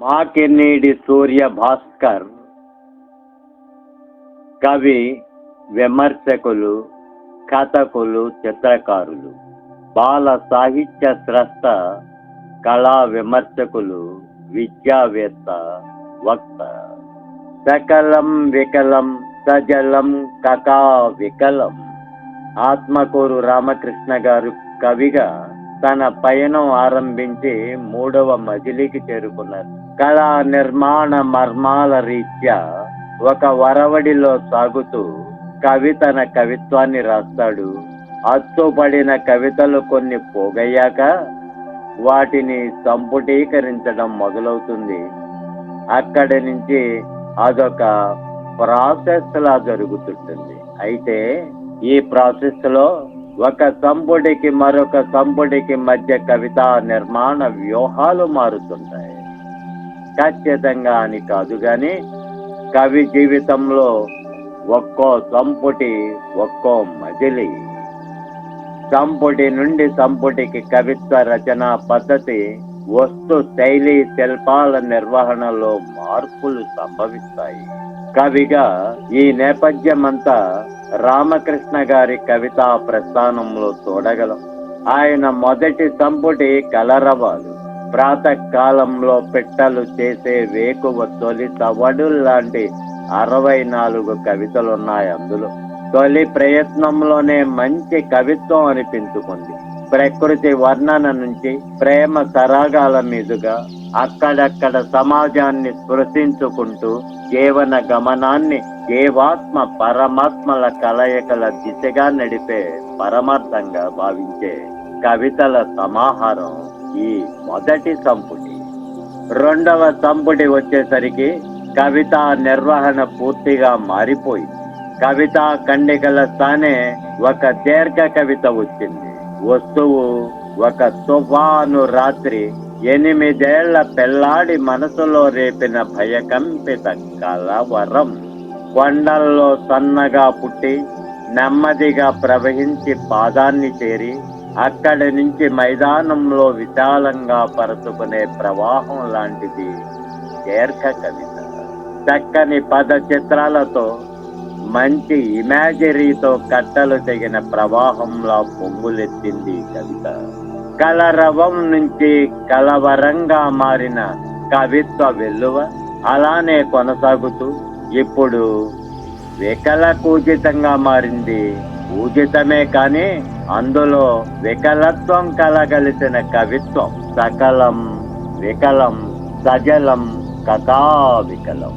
మాకిన్నీడి సూర్య భాస్కర్ కవి విమర్శకులు కథకులు చిత్రకారులు బాల సాహిత్య స్రష్ట కళా విమర్శకులు విద్యావేత్త వక్త. సకలం వికలం సజలం కకా వికలం. ఆత్మకూరు రామకృష్ణ గారు కవిగా తన పయనం ఆరంభించి మూడవ మజిలీకి చేరుకున్నారు. కళా నిర్మాణ మర్మాల రీత్యా ఒక వరవడిలో సాగుతూ కవి తన కవిత్వాన్ని రాస్తాడు. అచ్చుపడిన కవితలు కొన్ని పోగయ్యాక వాటిని సంపుటీకరించడం మొదలవుతుంది. అక్కడి నుంచి అదొక ప్రాసెస్ లా జరుగుతుంటుంది. అయితే ఈ ప్రాసెస్లో ఒక సంపుడికి మరొక సంపుడికి మధ్య కవిత నిర్మాణ వ్యూహాలు మారుతుంటాయి. ఖచ్చితంగా అని కాదు గాని కవి జీవితంలో ఒక్కో సంపుటి ఒక్కో మజిలి. సంపుటి నుండి సంపుటికి కవిత్వ రచన పద్ధతి వస్తు శైలి శిల్పాల నిర్వహణలో మార్పులు సంభవిస్తాయి. కవిగా ఈ నేపథ్యమంతా రామకృష్ణ గారి కవితా ప్రస్థానంలో చూడగలం. ఆయన మొదటి సంపుటి కలరవాలు. ప్రాతకాలంలో పెట్టలు చేసే వేకువ తొలి తవడు లాంటి అరవై నాలుగు కవితలున్నాయి అందులో. తొలి ప్రయత్నంలోనే మంచి కవిత్వం అనిపించుకుంది. ప్రకృతి వర్ణన నుంచి ప్రేమ సరాగాల మీదుగా అక్కడక్కడ సమాజాన్ని స్పృశించుకుంటూ జీవన గమనాన్ని జీవాత్మ పరమాత్మల కలయికల దిశగా నడిపే పరమార్థంగా భావించే కవితల సమాహారం. ఈ మొదటి సంపుటి. రెండవ సంపుటి వచ్చేసరికి కవిత నిర్వహణ పూర్తిగా మారిపోయింది. కవిత ఖండికల స్థానే ఒక దీర్ఘ కవిత వచ్చింది. వస్తువు ఒక తుఫాను రాత్రి ఎనిమిదేళ్ళ పెళ్ళాడి మనసులో రేపిన భయకంపిత కలవరం. కొండల్లో సన్నగా పుట్టి నెమ్మదిగా ప్రవహించి పాదాన్ని చేరి అక్కడి నుంచి మైదానంలో విశాలంగా పరుచుకునే ప్రవాహం లాంటిది దీర్ఘ కవిత. చక్కని పద చిత్రాలతో మంచి ఇమాజరీతో కట్టలు తెగిన ప్రవాహంలా పొంగులెత్తింది కవిత. కలరవం నుంచి కలవరంగా మారిన కవిత్వ వెల్లువ అలానే కొనసాగుతూ ఇప్పుడు వికల కూచితంగా మారింది ఊజితమే కానీ అందులో వికలత్వం కలగలిసిన కవిత్వం సకలం వికలం సజలం కథా వికలం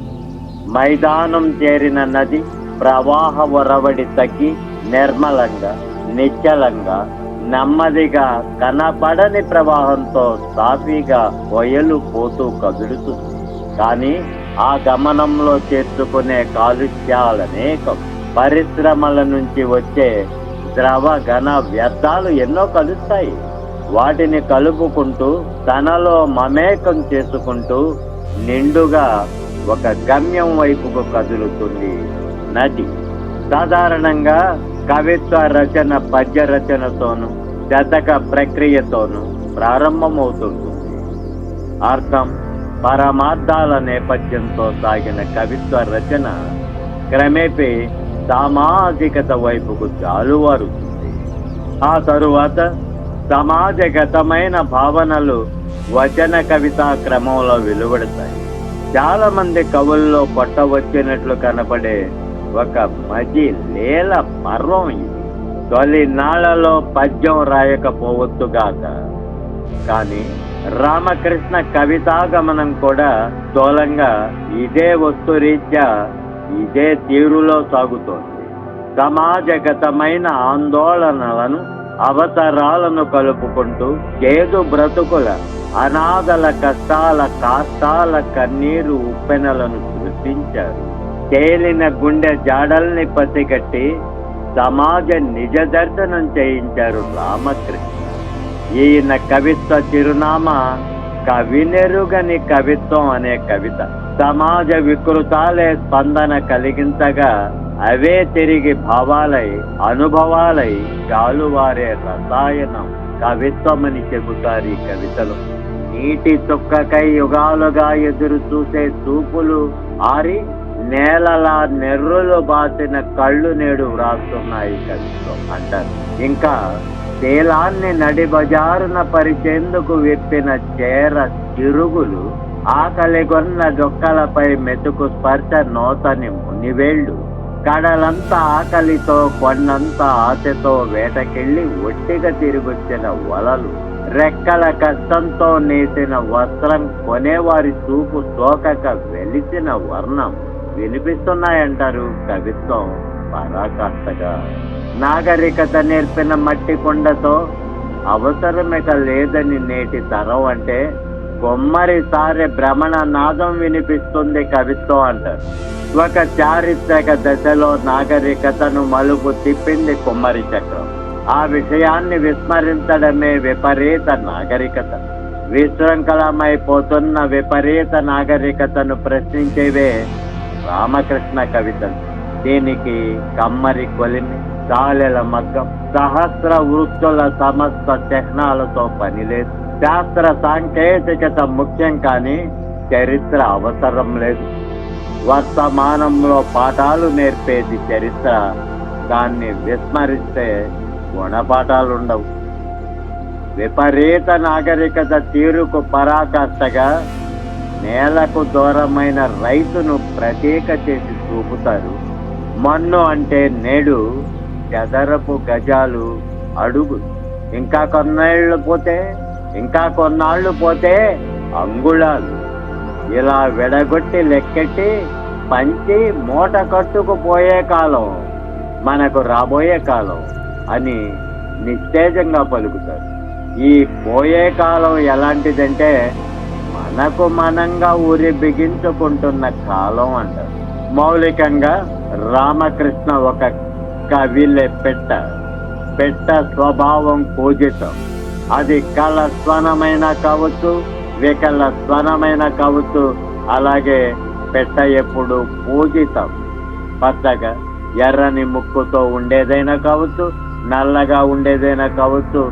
మైదానం చేరిన నది ప్రవాహ ఒరవడి తగ్గి నిర్మలంగా నిశ్చలంగా నెమ్మదిగా కనపడని ప్రవాహంతో సాఫీగా పొయ్యలు పోతూ కదులుతుంది. కానీ ఆ గమనంలో చేర్చుకునే కాలుష్యాలనేకం పరిశ్రమల నుంచి వచ్చే ద్రవ ఘన వ్యర్థాలు ఎన్నో కలుస్తాయి. వాటిని కలుపుకుంటూ తనలో మమేకం చేసుకుంటూ నిండుగా ఒక గమ్యం వైపుకు కదులుతుంది నది. సాధారణంగా కవిత్వ రచన పద్య రచనతోను శతక ప్రక్రియతోను ప్రారంభమవుతుంటుంది అర్థం పరమార్థాల నేపథ్యంతో సాగిన కవిత్వ రచన క్రమేపీ సామాజికత వైపుకు జాలువారుతుంది. ఆ తరువాత సమాజగతమైన భావనలు వచన కవితా క్రమంలో వెలువడతాయి. చాలా మంది కవుల్లో కొట్టవచ్చినట్లు కనపడే ఒక మజి లేల పర్వం ఇది. తొలి నాళ్ళలో పద్యం రాయకపోవచ్చుగాక కానీ రామకృష్ణ కవితాగమనం కూడా స్థూలంగా ఇదే వస్తురీత్యా ఇదే తీరులో సాగుతోంది. సమాజగతమైన ఆందోళనలను అవసరాలను కలుపుకుంటూ చేదు బ్రతుకుల అనాథల కష్టాల కాస్తాల కన్నీరు ఉప్పెనలను సృష్టించారు. తేలిన గుండె జాడల్ని పసిగట్టి సమాజ నిజ దర్శనం చేయించారు రామకృష్ణ. ఈయన కవిత్వ చిరునామా కవినెరుగని కవిత్వం అనే కవిత. సమాజ వికృతాలే స్పందన కలిగించగా అవే తిరిగి భావాలై అనుభవాలై జాలువారే రసాయనం కవిత్వమని చెబుతారు ఈ కవితలు. నీటి చుక్కకై యుగాలుగా ఎదురు చూసే చూపులు ఆరి నేలలా నెర్రులు బాసిన కళ్ళు నేడు వ్రాస్తున్నాయి కవిత్వం అంటారు. ఇంకా శీలాన్ని నడి బజారున పరిచేందుకు విప్పిన చేర చిరుగులు ఆకలిగొన్న జొక్కలపై మెతుకు స్పర్శ నోతని మునివేళ్ళు. కడలంతా ఆకలితో కొండంతా ఆశతో వేటకెళ్ళి ఒట్టిగా తిరిగొచ్చిన వలలు. రెక్కల కష్టంతో నేసిన వస్త్రం కొనేవారి చూపు సోకక వెలిసిన వర్ణం. వినిపిస్తున్నాయంటారు కవిత్వం పరాకాష్టగా నాగరికత నేర్పిన మట్టి కుండతో అవసరమిక లేదని నేటి తరం అంటే కొమ్మరి సారి భ్రమణ నాదం వినిపిస్తుంది కవిత్వం అంటారు. ఒక చారిత్రక దశలో నాగరికతను మలుపు తిప్పింది కుమ్మరి చక్రం. ఆ విషయాన్ని విస్మరించడమే విపరీత నాగరికత. విశృంఖలమైపోతున్న విపరీత నాగరికతను ప్రశ్నించేవే రామకృష్ణ కవితలు. దీనికి కమ్మరి కొలిమి చాలెల మగ్గం సహస్ర వృత్తుల సమస్త చిహ్నాలతో పని లేదు శాస్త్ర సాంకేతికత ముఖ్యం కానీ చరిత్ర అవసరం లేదు. వర్తమానంలో పాఠాలు నేర్పేది చరిత్ర. దాన్ని విస్మరిస్తే గుణపాఠాలుండవు. విపరీత నాగరికత తీరుకు పరాకాష్ఠగా నేలకు దూరమైన రైతును ప్రత్యేక చేసి చూపుతారు. మన్ను అంటే నేడు చదరపు గజాలు అడుగు. ఇంకా కొన్నేళ్ళు పోతే ఇంకా కొన్నాళ్ళు పోతే అంగుళాలు. ఇలా విడగొట్టి లెక్కెట్టి పంచి మూట కట్టుకుపోయే కాలం మనకు రాబోయే కాలం అని నిశ్చేజంగా పలుకుతారు. ఈ పోయే కాలం ఎలాంటిదంటే మనకు మనంగా ఊరి బిగించుకుంటున్న కాలం అంటారు. మౌలికంగా రామకృష్ణ ఒక కవిలే పెట్ట పెట్ట స్వభావం పూజితం. అది కళ స్వనమైన కావచ్చు వికల స్వనమైన కావచ్చు. అలాగే పెట్ట ఎప్పుడు పూజితం. పచ్చగా ఎర్రని ముక్కుతో ఉండేదైనా కావచ్చు నల్లగా ఉండేదైనా కావచ్చు.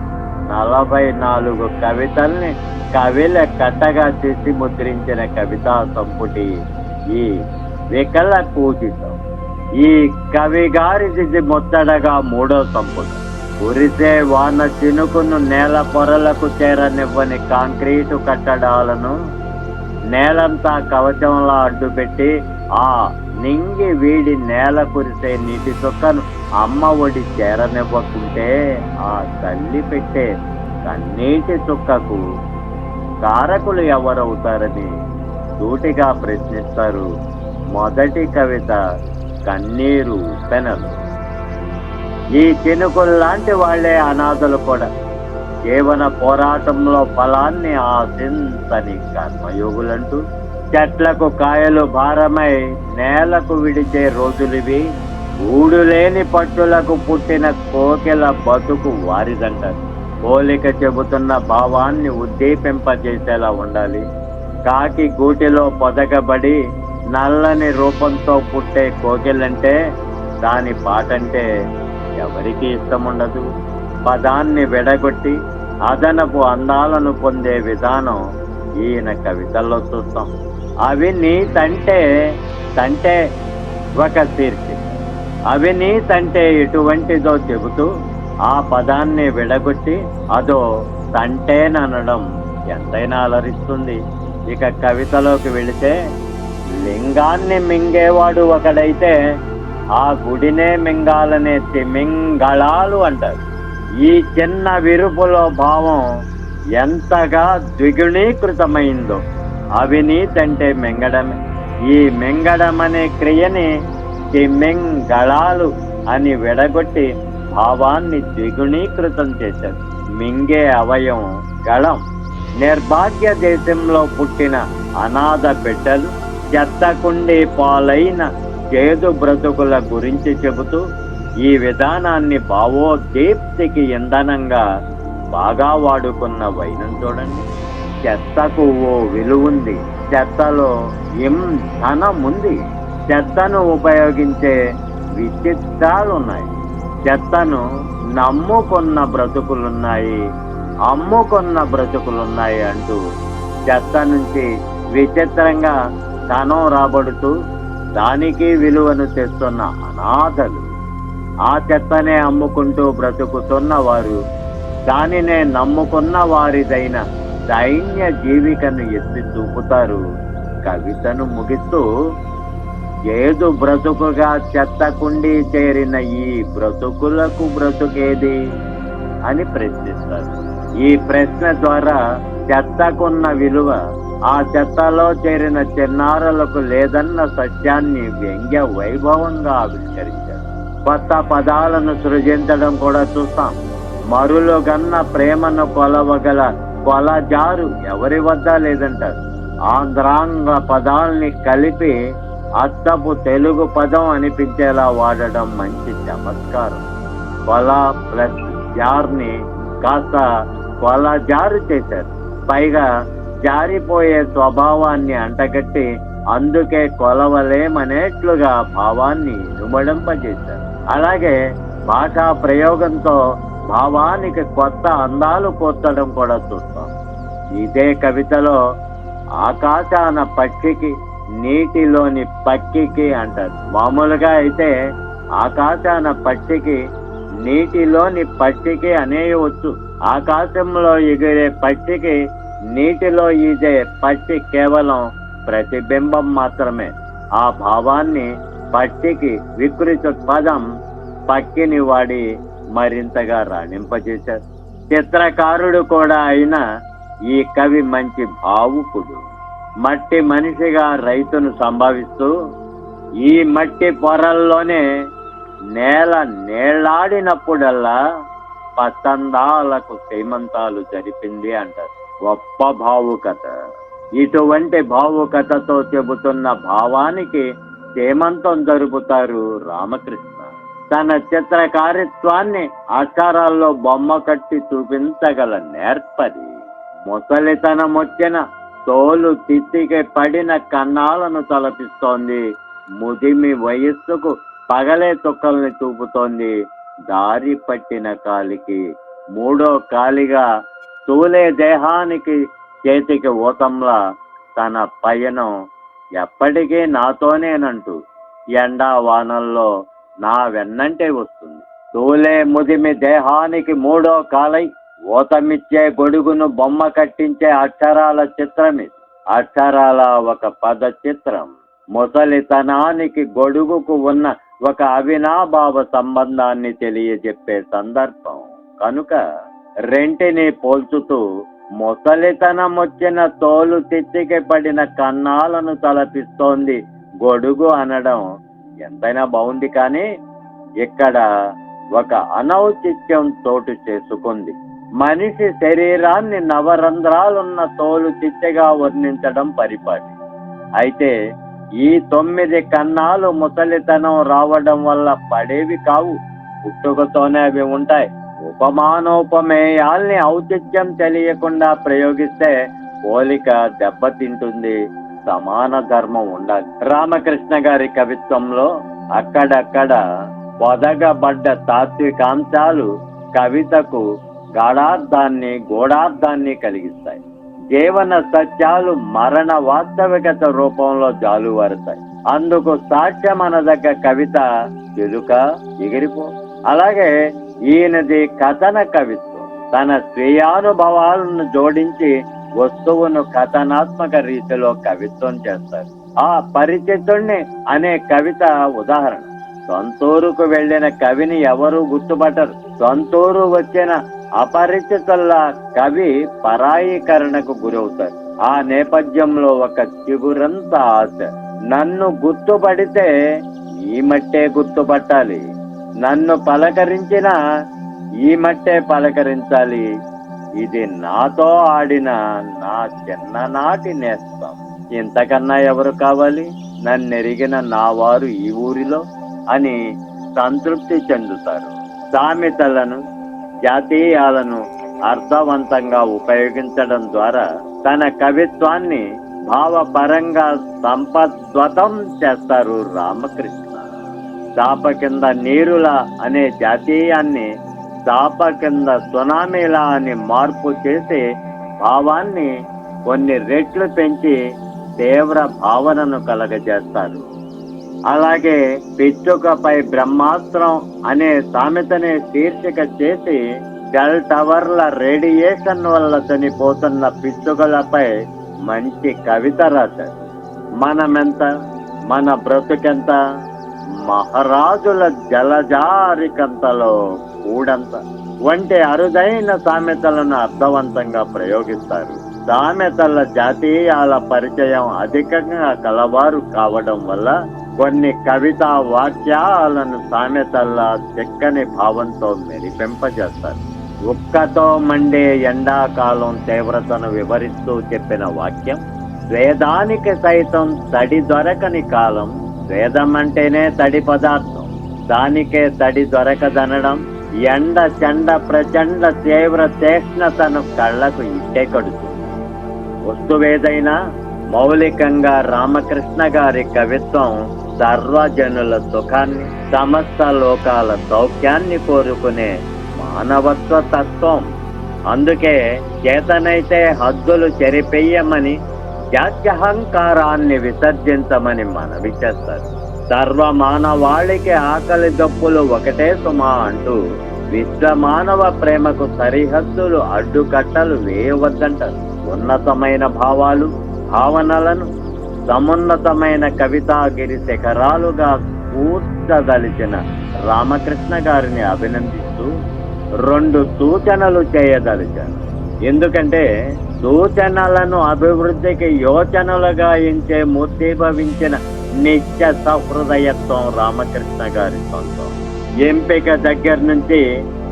నలభై నాలుగు కవితల్ని కవిల కట్టగా చేసి ముద్రించిన కవితా సంపుటి ఈ వికల పూజితం. ఈ కవి గారిది ముత్తడగా మూడో సంపుటం. కురిసే వాన చినుకును నేల పొరలకు చేరనివ్వని కాంక్రీటు కట్టడాలను నేలంతా కవచంలా అడ్డుపెట్టి ఆ నింగి వీడి నేల కురిసే నీటి చుక్కను అమ్మ ఒడి చేరనివ్వకుంటే ఆ తల్లి పెట్టే కన్నీటి చుక్కకు కారకులు ఎవరవుతారని సూటిగా ప్రశ్నిస్తారు మొదటి కవిత కన్నీరు పెనలు. ఈ చినుకుల్లాంటి వాళ్ళే అనాథలు కూడా. జీవన పోరాటంలో ఫలాన్ని ఆశించని కర్మయోగులంటూ చెట్లకు కాయలు భారమై నేలకు విడిచే రోజులివి ఊడులేని పట్టులకు పుట్టిన కోకెల బతుకు వారిదంటారు పోలిక చెబుతున్న భావాన్ని ఉద్దీపింపజేసేలా ఉండాలి. కాకి గూటిలో పొదగబడి నల్లని రూపంతో పుట్టే కోకిలంటే దాని పాటంటే ఎవరికి ఇష్టం ఉండదు పదాన్ని విడగొట్టి అదనపు అందాలను పొందే విధానం ఈయన కవితల్లో చూస్తాం. అవి నీ తంటే తంటే ఒక శీర్షిక అవి నీ తంటే ఎటువంటిదో చెబుతూ ఆ పదాన్ని విడగొట్టి అదో తంటేననడం ఎంతైనా అలరిస్తుంది. ఇక కవితలోకి వెళితే లింగాన్ని మింగేవాడు ఒకడైతే ఆ గుడినే మింగాలనే తిమింగళాలు అంటారు. ఈ చిన్న విరుపులో భావం ఎంతగా ద్విగుణీకృతమైందో. అవినీతి అంటే మింగడమే. ఈ మింగడం అనే క్రియని తిమింగళాలు అని విడగొట్టి భావాన్ని ద్విగుణీకృతం చేశారు. మింగే అవయవం గళం. నిర్భాగ్య దేశంలో పుట్టిన అనాథ బిడ్డలు చెత్తకుండి పాలైన చేదు బ్రతుకుల గురించి చెబుతూ ఈ విధానాన్ని భావోద్దీప్తికి ఇంధనంగా బాగా వాడుకున్న వైనం చూడండి. చెత్తకు ఓ విలువుంది. చెత్తలో ఇం ధనం ఉంది చెత్తను ఉపయోగించే విచిత్రాలు ఉన్నాయి చెత్తను నమ్ముకున్న బ్రతుకులున్నాయి. అమ్ముకున్న బ్రతుకులున్నాయి అంటూ చెత్త నుంచి విచిత్రంగా ధనం రాబడుతూ దానికి విలువను తెస్తున్న అనాథలు ఆ చెత్తనే అమ్ముకుంటూ బ్రతుకుతున్న వారు దానినే నమ్ముకున్న వారిదైన దైన్య జీవికను ఎత్తి చూపుతారు. కవితను ముగిస్తూ ఏదు బ్రతుకుగా చెత్త కుండి చేరిన ఈ బ్రతుకులకు బ్రతుకేది? అని ప్రశ్నిస్తారు. ఈ ప్రశ్న ద్వారా చెత్తకున్న విలువ ఆ చెత్తలో చేరిన చిన్నారులకు లేదన్న సత్యాన్ని వ్యంగ్య వైభవంగా ఆవిష్కరించారు కొత్త పదాలను సృజించడం కూడా చూస్తాం. మరులు గన్న ప్రేమను కొలవగల కొలజారు ఎవరి వద్ద లేదంటారు. ఆంధ్రాంగ పదాల్ని కలిపి అత్తపు తెలుగు పదం అనిపించేలా వాడడం మంచి చమత్కారం. కొల ప్లస్ జార్ని కాస్త కొల జారు చేశారు. పైగా జారిపోయే స్వభావాన్ని అంటగట్టి అందుకే కొలవలేమనేట్లుగా భావాన్ని నుమడింపజేశారు అలాగే భాషా ప్రయోగంతో భావానికి కొత్త అందాలు పోర్చడం కూడా చూస్తాం. ఇదే కవితలో ఆకాశాన పక్షికి నీటిలోని పక్కికి అంటారు. మామూలుగా అయితే ఆకాశాన పక్షికి నీటిలోని పక్షికి అనేయవచ్చు. ఆకాశంలో ఎగిరే పక్షికి నీటిలో ఈదే పట్టి కేవలం ప్రతిబింబం మాత్రమే. ఆ భావాన్ని పట్టికి వికృత పదం పక్కిని వాడి మరింతగా రాణింపజేశారు. చిత్రకారుడు కూడా అయిన ఈ కవి మంచి భావుకుడు. మట్టి మనిషిగా రైతును సంభావిస్తూ ఈ మట్టి పొరల్లోనే నేల నేలాడినప్పుడల్లా పతందాలకు శ్రీమంతాలు జరిపింది అంటారు. గొప్ప భావుకత. ఇటువంటి భావుకతతో చెబుతున్న భావానికి సేమంతం జరుపుతారు రామకృష్ణ. తన చిత్రకారిత్వాన్ని ఆకారాల్లో బొమ్మ కట్టి చూపించగల నేర్పది ముసలితనం వచ్చిన తోలు తిత్తికి పడిన కన్నాలను తలపిస్తోంది. ముదిమి వయస్సుకు పగలే తుక్కల్ని చూపుతోంది. దారి పట్టిన కాలికి మూడో కాలిగా తూలే దేహానికి చేతికి ఊతంలా తన పయనం ఎప్పటికీ నాతోనేనంటూ ఎండా వానల్లో నా వెన్నంటే వస్తుంది. తూలే ముదిమి దేహానికి మూడో కాలై ఊతమిచ్చే గొడుగును బొమ్మ కట్టించే అక్షరాల చిత్రం అక్షరాల ఒక పద చిత్రం ముసలితనానికి గొడుగుకు ఉన్న ఒక అవినాభావ సంబంధాన్ని తెలియజెప్పే సందర్భం. కనుక రెంటిని పోల్చుతూ ముసలితనం వచ్చిన తోలు తిత్తికి పడిన కన్నాలను తలపిస్తోంది గొడుగు అనడం ఎంతైనా బాగుంది కానీ ఇక్కడ ఒక అనౌచిత్యం చోటు చేసుకుంది. మనిషి శరీరాన్ని నవరంధ్రాలున్న తోలు చిత్తెగా వర్ణించడం పరిపాటి. అయితే ఈ తొమ్మిది కన్నాలు ముసలితనం రావడం వల్ల పడేవి కావు. పుట్టుకతోనే అవి ఉంటాయి. ఉపమానోపమేయాల్ని ఔచిత్యం తెలియకుండా ప్రయోగిస్తే పోలిక దెబ్బతింటుంది. సమాన ధర్మం ఉండాలి. రామకృష్ణ గారి కవిత్వంలో అక్కడక్కడ పొదగబడ్డ తాత్వికాంశాలు కవితకు గాఢార్థాన్ని గూఢార్థాన్ని కలిగిస్తాయి. జీవన సత్యాలు మరణ వాస్తవికత రూపంలో జాలువారుతాయి. అందుకు సాక్ష్యమనదగ్గ కవిత చిలుక ఎగిరిపో. అలాగే ఈయనది కథన కవిత్వం. తన స్వీయానుభవాలను జోడించి వస్తువును కథనాత్మక రీతిలో కవిత్వం చేస్తారు. ఆ పరిచితుణ్ణి అనే కవిత ఉదాహరణ. సొంతూరుకు వెళ్ళిన కవిని ఎవరు గుర్తుపట్టరు. సొంతూరు వచ్చిన అపరిచితుల్లా కవి పరాయీకరణకు గురవుతారు. ఆ నేపథ్యంలో ఒక చిగురంత ఆశ. నన్ను గుర్తుపడితే ఈ మట్టే గుర్తుపట్టాలి. నన్ను పలకరించిన ఈ మట్టే పలకరించాలి. ఇది నాతో ఆడిన నా చిన్ననాటి నేస్తం. ఇంతకన్నా ఎవరు కావాలి? నన్నెరిగిన నా వారు ఈ ఊరిలో అని సంతృప్తి చెందుతారు. సామెతలను జాతీయాలను అర్థవంతంగా ఉపయోగించడం ద్వారా తన కవిత్వాన్ని భావపరంగా సంపద్వతం చేస్తారు రామకృష్ణ. చాప కింద నీరులా అనే జాతీయాన్ని చాప కింద సునామీలా అని మార్పు చేసి భావాన్ని కొన్ని రెట్లు పెంచి తీవ్ర భావనను కలగజేస్తారు. అలాగే పిచ్చుకపై బ్రహ్మాస్త్రం అనే సామెతనే శీర్షిక చేసి సెల్ టవర్ల రేడియేషన్ వల్ల చనిపోతున్న పిచ్చుకలపై మంచి కవిత రాశారు. మనమెంత మన బ్రతుకెంత మహారాజుల జలజారికంతలో కూడంత వంటి అరుదైన సామెతలను అర్థవంతంగా ప్రయోగిస్తారు. సామెతల జాతీయాల పరిచయం అధికంగా కలవారు కావడం వల్ల కొన్ని కవితా వాక్యాలను సామెతల చెక్కని భావంతో మెరిపింపజేస్తారు. ఉక్కతో మండే ఎండాకాలం తీవ్రతను వివరిస్తూ చెప్పిన వాక్యం వేదానికి సైతం తడి దొరకని కాలం వేదం అంటేనే తడి పదార్థం. దానికే తడి దొరకదనడం ఎండ చండ ప్రచండ తీవ్ర తీక్ష్ణతను కళ్ళకు ఇట్టే కడుతుంది. వస్తువేదైనా మౌలికంగా రామకృష్ణ గారి కవిత్వం సర్వజనుల సుఖాన్ని సమస్త లోకాల సౌఖ్యాన్ని కోరుకునే మానవత్వ తత్వం. అందుకే చేతనైతే హద్దులు చెరిపెయ్యమని జాత్యహంకారాన్ని విసర్జించమని మనవి చేస్తారు. సర్వ మానవాళికి ఆకలి దప్పులు ఒకటే సుమా అంటూ విశ్వ మానవ ప్రేమకు సరిహద్దులు అడ్డుకట్టలు వేయవద్దంటారు. ఉన్నతమైన భావాలు భావనలను సమున్నతమైన కవితాగిరి శిఖరాలుగా కూర్చదలిచిన రామకృష్ణ గారిని అభినందిస్తూ రెండు సూచనలు చేయదలిచాను. ఎందుకంటే సూచనలను అభివృద్ధికి యోచనలుగా ఎంచే మూర్తిభవించిన నిత్య సహృదయత్వం రామకృష్ణ గారి సొంతం. ఎంపిక దగ్గర నుంచి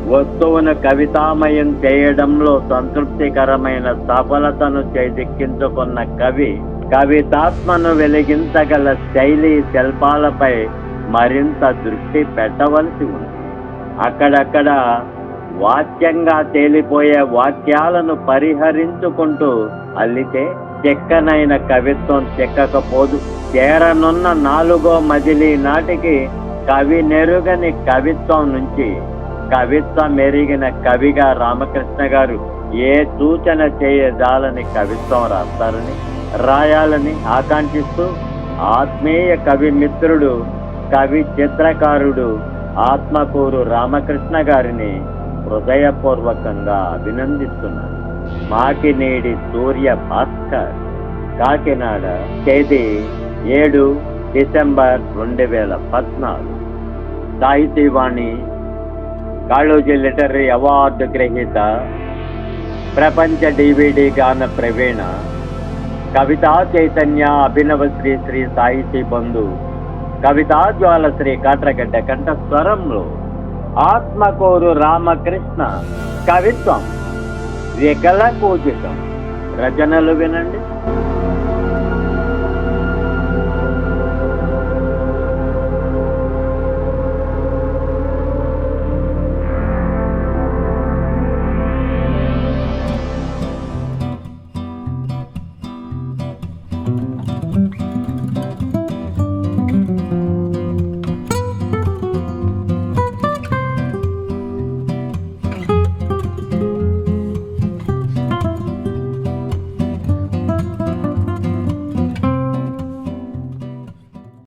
వస్తువును కవితామయం చేయడంలో సంతృప్తికరమైన సఫలతను చేజిక్కించుకున్న కవి కవితాత్మను వెలిగించగల శైలి శిల్పాలపై మరింత దృష్టి పెట్టవలసి ఉంది. అక్కడక్కడ వాక్యంగా తేలిపోయే వాక్యాలను పరిహరించుకుంటూ అల్లితే చెక్కనైన కవిత్వం చెక్కకపోదు. చేరనున్న నాలుగో మజిలీ నాటికి కవి నెరుగని కవిత్వం నుంచి కవిత్వం ఎరిగిన కవిగా రామకృష్ణ గారు ఏ సూచన చేయజాలని కవిత్వం రాస్తారని రాయాలని ఆకాంక్షిస్తూ ఆత్మీయ కవి మిత్రుడు కవి చిత్రకారుడు ఆత్మకూరు రామకృష్ణ గారిని హృదయపూర్వకంగా అభినందిస్తున్నాను. మాకినేడి సూర్య భాస్కర్ కాకినాడ తేదీ ఏడు డిసెంబర్ రెండు వేల పద్నాలుగు సాహితీవాణి కాళోజీ లిటరీ అవార్డు గ్రహీత ప్రపంచ డివిడి గాన ప్రవీణ కవితా చైతన్య అభినవ శ్రీ శ్రీ సాహితీ బంధు కవితా జ్వాల శ్రీ కాట్రగడ్డ కంఠస్వరంలో ఆత్మకోరు రామకృష్ణ కవిత్వం వికల పూజితం రచనలు వినండి.